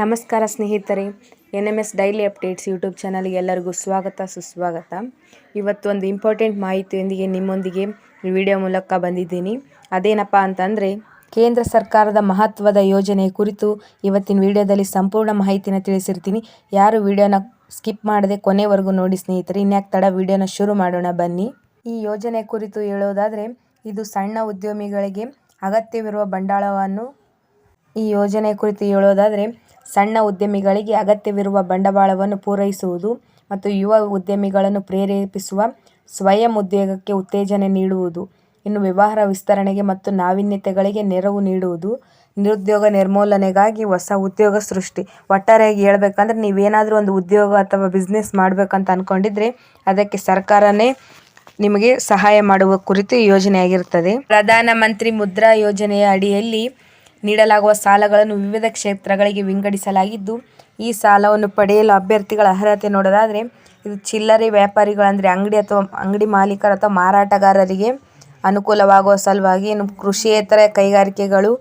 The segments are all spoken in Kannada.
ನಮಸ್ಕಾರ ಸ್ನೇಹಿತರೆ N M S daily updates YouTube ಚಾನಲ್ಗೆ ಎಲ್ಲರಿಗೂ ಸ್ವಾಗತ, ಸುಸ್ವಾಗತ. ಇವತ್ತು ಒಂದು ಇಂಪಾರ್ಟೆಂಟ್ ಮಾಹಿತಿಯೊಂದಿಗೆ ನಿಮ್ಮೊಂದಿಗೆ ವಿಡಿಯೋ ಮೂಲಕ ಬಂದಿದ್ದೀನಿ. ಅದೇನಪ್ಪ ಅಂತಂದರೆ, ಕೇಂದ್ರ ಸರ್ಕಾರದ ಮಹತ್ವದ ಯೋಜನೆ ಕುರಿತು ಇವತ್ತಿನ ವಿಡಿಯೋದಲ್ಲಿ ಸಂಪೂರ್ಣ ಮಾಹಿತಿನ ತಿಳಿಸಿರ್ತೀನಿ. ಯಾರು ವಿಡಿಯೋನ ಸ್ಕಿಪ್ ಮಾಡದೆ ಕೊನೆವರೆಗೂ ನೋಡಿ ಸ್ನೇಹಿತರೆ, ಇನ್ಯಾಕೆ ತಡ ವಿಡಿಯೋನ ಶುರು ಮಾಡೋಣ ಬನ್ನಿ. ಈ ಯೋಜನೆ ಕುರಿತು ಹೇಳೋದಾದರೆ, ಇದು ಸಣ್ಣ ಉದ್ಯಮಿಗಳಿಗೆ ಅಗತ್ಯವಿರುವ ಬಂಡವಾಳವನ್ನು ಈ ಯೋಜನೆ ಕುರಿತು ಹೇಳೋದಾದರೆ ಸಣ್ಣ ಉದ್ಯಮಿಗಳಿಗೆ ಅಗತ್ಯವಿರುವ ಬಂಡವಾಳವನ್ನು ಪೂರೈಸುವುದು ಮತ್ತು ಯುವ ಉದ್ಯಮಿಗಳನ್ನು ಪ್ರೇರೇಪಿಸುವ ಸ್ವಯಂ ಉದ್ಯೋಗಕ್ಕೆ ಉತ್ತೇಜನ ನೀಡುವುದು, ಇನ್ನು ವ್ಯವಹಾರ ವಿಸ್ತರಣೆಗೆ ಮತ್ತು ನಾವೀನ್ಯತೆಗಳಿಗೆ ನೆರವು ನೀಡುವುದು, ನಿರುದ್ಯೋಗ ನಿರ್ಮೂಲನೆಗಾಗಿ ಹೊಸ ಉದ್ಯೋಗ ಸೃಷ್ಟಿ. ಒಟ್ಟಾರೆಯಾಗಿ ಹೇಳ್ಬೇಕಂದ್ರೆ ನೀವೇನಾದರೂ ಒಂದು ಉದ್ಯೋಗ ಅಥವಾ ಬಿಸ್ನೆಸ್ ಮಾಡಬೇಕಂತ ಅಂದ್ಕೊಂಡಿದ್ರೆ ಅದಕ್ಕೆ ಸರ್ಕಾರನೇ ನಿಮಗೆ ಸಹಾಯ ಮಾಡುವ ಕುರಿತು ಯೋಜನೆಯಾಗಿರುತ್ತದೆ ಪ್ರಧಾನಮಂತ್ರಿ ಮುದ್ರಾ ಯೋಜನೆಯ ಅಡಿಯಲ್ಲಿ ನೀಡಲಾಗುವ ಸಾಲಗಳನ್ನು ವಿವಿಧ ಕ್ಷೇತ್ರಗಳಿಗೆ ವಿಂಗಡಿಸಲಾಗಿದ್ದು, ಈ ಸಾಲವನ್ನು ಪಡೆಯಲು ಅಭ್ಯರ್ಥಿಗಳ ಅರ್ಹತೆ ನೋಡೋದಾದರೆ, ಇದು ಚಿಲ್ಲರೆ ವ್ಯಾಪಾರಿಗಳಂದರೆ ಅಂಗಡಿ ಅಥವಾ ಅಂಗಡಿ ಮಾಲೀಕರು ಅಥವಾ ಮಾರಾಟಗಾರರಿಗೆ ಅನುಕೂಲವಾಗುವ ಸಲುವಾಗಿ ಇನ್ನು ಕೃಷಿಯೇತರ ಕೈಗಾರಿಕೆಗಳು,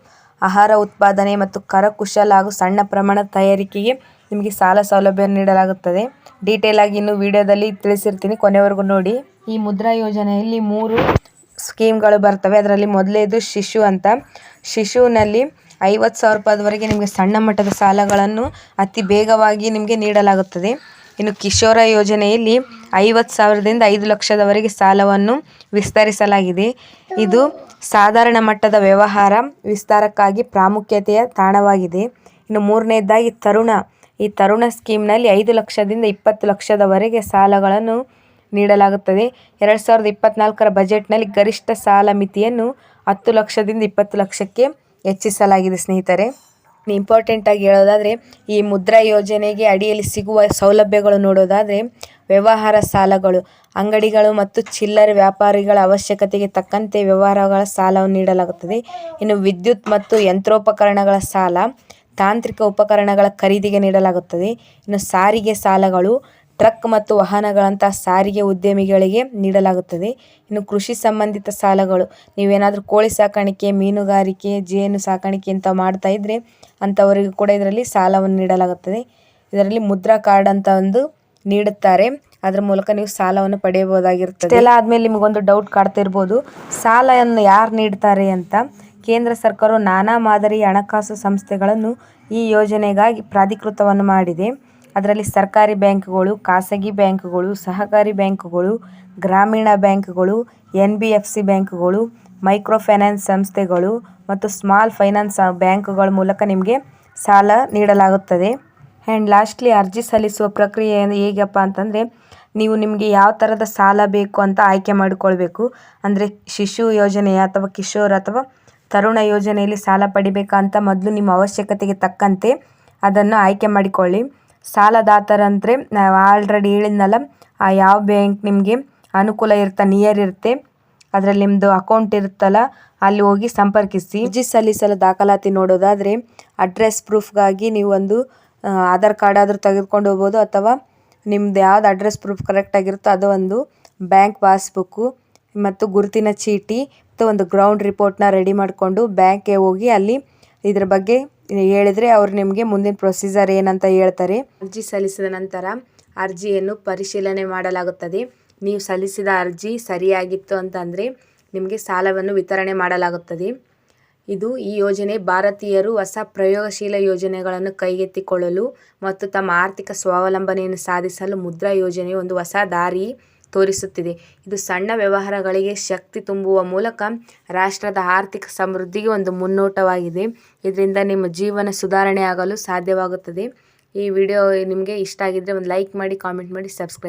ಆಹಾರ ಉತ್ಪಾದನೆ ಮತ್ತು ಕರಕುಶಲ ಹಾಗೂ ಸಣ್ಣ ಪ್ರಮಾಣದ ತಯಾರಿಕೆಗೆ ನಿಮಗೆ ಸಾಲ ಸೌಲಭ್ಯ ನೀಡಲಾಗುತ್ತದೆ. ಡೀಟೇಲ್ ಆಗಿ ಇನ್ನು ವಿಡಿಯೋದಲ್ಲಿ ತಿಳಿಸಿರ್ತೀನಿ, ಕೊನೆವರೆಗೂ ನೋಡಿ. ಈ ಮುದ್ರಾ ಯೋಜನೆಯಲ್ಲಿ ಮೂರು ಸ್ಕೀಮ್ಗಳು ಬರ್ತವೆ. ಅದರಲ್ಲಿ ಮೊದಲೇದು ಶಿಶು ಅಂತ. ಶಿಶುವಿನಲ್ಲಿ ಐವತ್ತು ಸಾವಿರ ರೂಪಾಯಿವರೆಗೆ ನಿಮಗೆ ಸಣ್ಣ ಮಟ್ಟದ ಸಾಲಗಳನ್ನು ಅತಿ ಬೇಗವಾಗಿ ನಿಮಗೆ ನೀಡಲಾಗುತ್ತದೆ. ಇನ್ನು ಕಿಶೋರ ಯೋಜನೆಯಲ್ಲಿ ಐವತ್ತು ಸಾವಿರದಿಂದ ಐದು ಲಕ್ಷದವರೆಗೆ ಸಾಲವನ್ನು ವಿಸ್ತರಿಸಲಾಗಿದೆ. ಇದು ಸಾಧಾರಣ ಮಟ್ಟದ ವ್ಯವಹಾರ, ವಿಸ್ತಾರಕ್ಕಾಗಿ ಪ್ರಾಮುಖ್ಯತೆಯ ತಾಣವಾಗಿದೆ. ಇನ್ನು ಮೂರನೇದಾಗಿ ತರುಣ. ಈ ತರುಣ ಸ್ಕೀಮ್ನಲ್ಲಿ ಐದು ಲಕ್ಷದಿಂದ ಇಪ್ಪತ್ತು ಲಕ್ಷದವರೆಗೆ ಸಾಲಗಳನ್ನು ನೀಡಲಾಗುತ್ತದೆ. ಎರಡು ಸಾವಿರದ ಇಪ್ಪತ್ನಾಲ್ಕರ ಬಜೆಟ್ನಲ್ಲಿ ಗರಿಷ್ಠ ಸಾಲ ಮಿತಿಯನ್ನು ಹತ್ತು ಲಕ್ಷದಿಂದ ಇಪ್ಪತ್ತು ಲಕ್ಷಕ್ಕೆ ಹೆಚ್ಚಿಸಲಾಗಿದೆ ಸ್ನೇಹಿತರೆ. ಇಂಪಾರ್ಟೆಂಟಾಗಿ ಹೇಳೋದಾದರೆ, ಈ ಮುದ್ರಾ ಯೋಜನೆಗೆ ಅಡಿಯಲ್ಲಿ ಸಿಗುವ ಸೌಲಭ್ಯಗಳು ನೋಡೋದಾದರೆ, ವ್ಯವಹಾರ ಸಾಲಗಳು, ಅಂಗಡಿಗಳು ಮತ್ತು ಚಿಲ್ಲರೆ ವ್ಯಾಪಾರಿಗಳ ಅವಶ್ಯಕತೆಗೆ ತಕ್ಕಂತೆ ವ್ಯವಹಾರಗಳ ಸಾಲವನ್ನು ನೀಡಲಾಗುತ್ತದೆ. ಇನ್ನು ವಿದ್ಯುತ್ ಮತ್ತು ಯಂತ್ರೋಪಕರಣಗಳ ಸಾಲ, ತಾಂತ್ರಿಕ ಉಪಕರಣಗಳ ಖರೀದಿಗೆ ನೀಡಲಾಗುತ್ತದೆ. ಇನ್ನು ಸಾರಿಗೆ ಸಾಲಗಳು ಟ್ರಕ್ ಮತ್ತು ವಾಹನಗಳಂತಹ ಸಾರಿಗೆ ಉದ್ಯಮಿಗಳಿಗೆ ನೀಡಲಾಗುತ್ತದೆ. ಇನ್ನು ಕೃಷಿ ಸಂಬಂಧಿತ ಸಾಲಗಳು, ನೀವೇನಾದರೂ ಕೋಳಿ ಸಾಕಾಣಿಕೆ, ಮೀನುಗಾರಿಕೆ, ಜೇನು ಸಾಕಾಣಿಕೆ ಅಂತ ಮಾಡ್ತಾ ಇದ್ದರೆ ಅಂಥವರಿಗೂ ಕೂಡ ಇದರಲ್ಲಿ ಸಾಲವನ್ನು ನೀಡಲಾಗುತ್ತದೆ. ಇದರಲ್ಲಿ ಮುದ್ರಾ ಕಾರ್ಡ್ ಅಂತ ಒಂದು ನೀಡುತ್ತಾರೆ. ಅದರ ಮೂಲಕ ನೀವು ಸಾಲವನ್ನು ಪಡೆಯಬಹುದಾಗಿರುತ್ತದೆ. ಎಲ್ಲ ಆದಮೇಲೆ ನಿಮಗೊಂದು ಡೌಟ್ ಕಾಡ್ತಾ ಇರ್ಬೋದು. ಸಾಲವನ್ನು ಯಾರು ನೀಡ್ತಾರೆ ಅಂತ ಕೇಂದ್ರ ಸರ್ಕಾರವು ನಾನಾ ಮಾದರಿ ಹಣಕಾಸು ಸಂಸ್ಥೆಗಳನ್ನು ಈ ಯೋಜನೆಗಾಗಿ ಪ್ರಾಧಿಕೃತವನ್ನು ಮಾಡಿದೆ. ಅದರಲ್ಲಿ ಸರ್ಕಾರಿ ಬ್ಯಾಂಕ್ಗಳು, ಖಾಸಗಿ ಬ್ಯಾಂಕ್ಗಳು, ಸಹಕಾರಿ ಬ್ಯಾಂಕ್ಗಳು, ಗ್ರಾಮೀಣ ಬ್ಯಾಂಕ್ಗಳು, ಎನ್ ಬಿ ಎಫ್ ಸಿ ಬ್ಯಾಂಕ್ಗಳು ಮೈಕ್ರೋ ಫೈನಾನ್ಸ್ ಸಂಸ್ಥೆಗಳು ಮತ್ತು ಸ್ಮಾಲ್ ಫೈನಾನ್ಸ್ ಬ್ಯಾಂಕ್ಗಳ ಮೂಲಕ ನಿಮಗೆ ಸಾಲ ನೀಡಲಾಗುತ್ತದೆ. ಆ್ಯಂಡ್ ಲಾಸ್ಟ್ಲಿ ಅರ್ಜಿ ಸಲ್ಲಿಸುವ ಪ್ರಕ್ರಿಯೆ ಹೇಗಪ್ಪ ಅಂತಂದರೆ, ನೀವು ನಿಮಗೆ ಯಾವ ಥರದ ಸಾಲ ಬೇಕು ಅಂತ ಆಯ್ಕೆ ಮಾಡಿಕೊಳ್ಬೇಕು. ಅಂದರೆ ಶಿಶು ಯೋಜನೆ ಅಥವಾ ಕಿಶೋರ್ ಅಥವಾ ತರುಣ ಯೋಜನೆಯಲ್ಲಿ ಸಾಲ ಪಡಿಬೇಕಂತ ಮೊದಲು ನಿಮ್ಮ ಅವಶ್ಯಕತೆಗೆ ತಕ್ಕಂತೆ ಅದನ್ನು ಆಯ್ಕೆ ಮಾಡಿಕೊಳ್ಳಿ. ಸಾಲದಾತರಂದರೆ, ನಾವು ಆಲ್ರೆಡಿ ಹೇಳಿದ್ನಲ್ಲ, ಆ ಯಾವ ಬ್ಯಾಂಕ್ ನಿಮಗೆ ಅನುಕೂಲ ಇರುತ್ತೆ ನಿಯರ್ ಇರುತ್ತೆ, ಅದರಲ್ಲಿ ನಿಮ್ಮದು ಅಕೌಂಟ್ ಇರುತ್ತಲ್ಲ, ಅಲ್ಲಿ ಹೋಗಿ ಸಂಪರ್ಕಿಸಿ. ಅರ್ಜಿ ಸಲ್ಲಿಸಲು ದಾಖಲಾತಿ ನೋಡೋದಾದರೆ ಅಡ್ರೆಸ್ ಪ್ರೂಫ್ಗಾಗಿ ನೀವು ಒಂದು ಆಧಾರ್ ಕಾರ್ಡ್ ಆದರೂ ತೆಗೆದುಕೊಂಡು ಹೋಗ್ಬೋದು, ಅಥವಾ ನಿಮ್ದು ಯಾವ್ದು ಅಡ್ರೆಸ್ ಪ್ರೂಫ್ ಕರೆಕ್ಟಾಗಿರುತ್ತೋ ಅದು ಒಂದು ಬ್ಯಾಂಕ್ ಪಾಸ್ಬುಕ್ಕು ಮತ್ತು ಗುರುತಿನ ಚೀಟಿ, ಮತ್ತು ಒಂದು ಗ್ರೌಂಡ್ ರಿಪೋರ್ಟ್ನ ರೆಡಿ ಮಾಡಿಕೊಂಡು ಬ್ಯಾಂಕ್ಗೆ ಹೋಗಿ ಅಲ್ಲಿ ಇದ್ರ ಬಗ್ಗೆ ಹೇಳಿದರೆ ಅವ್ರು ನಿಮಗೆ ಮುಂದಿನ ಪ್ರೊಸೀಜರ್ ಏನಂತ ಹೇಳ್ತಾರೆ. ಅರ್ಜಿ ಸಲ್ಲಿಸಿದ ನಂತರ ಅರ್ಜಿಯನ್ನು ಪರಿಶೀಲನೆ ಮಾಡಲಾಗುತ್ತದೆ. ನೀವು ಸಲ್ಲಿಸಿದ ಅರ್ಜಿ ಸರಿಯಾಗಿತ್ತು ಅಂತಂದರೆ ನಿಮಗೆ ಸಾಲವನ್ನು ವಿತರಣೆ ಮಾಡಲಾಗುತ್ತದೆ. ಇದು ಈ ಯೋಜನೆ ಭಾರತೀಯರು ಹೊಸ ಪ್ರಯೋಗಶೀಲ ಯೋಜನೆಗಳನ್ನು ಕೈಗೆತ್ತಿಕೊಳ್ಳಲು ಮತ್ತು ತಮ್ಮ ಆರ್ಥಿಕ ಸ್ವಾವಲಂಬನೆಯನ್ನು ಸಾಧಿಸಲು ಮುದ್ರಾ ಯೋಜನೆಯು ಒಂದು ಹೊಸ ದಾರಿ. ತೋರಿಸುತ್ತಿದೆ. ಇದು ಸಣ್ಣ ವ್ಯವಹಾರಗಳಿಗೆ ಶಕ್ತಿ ತುಂಬುವ ಮೂಲಕ ರಾಷ್ಟ್ರದ ಆರ್ಥಿಕ ಸಮೃದ್ಧಿಗೆ ಒಂದು ಮುನ್ನೋಟವಾಗಿದೆ. ಇದರಿಂದ ನಿಮ್ಮ ಜೀವನ ಸುಧಾರಣೆ ಆಗಲು ಸಾಧ್ಯವಾಗುತ್ತದೆ. ಈ ವಿಡಿಯೋ ನಿಮಗೆ ಇಷ್ಟ ಆಗಿದ್ದರೆ ಒಂದು ಲೈಕ್ ಮಾಡಿ, ಕಾಮೆಂಟ್ ಮಾಡಿ, ಸಬ್ಸ್ಕ್ರೈಬ್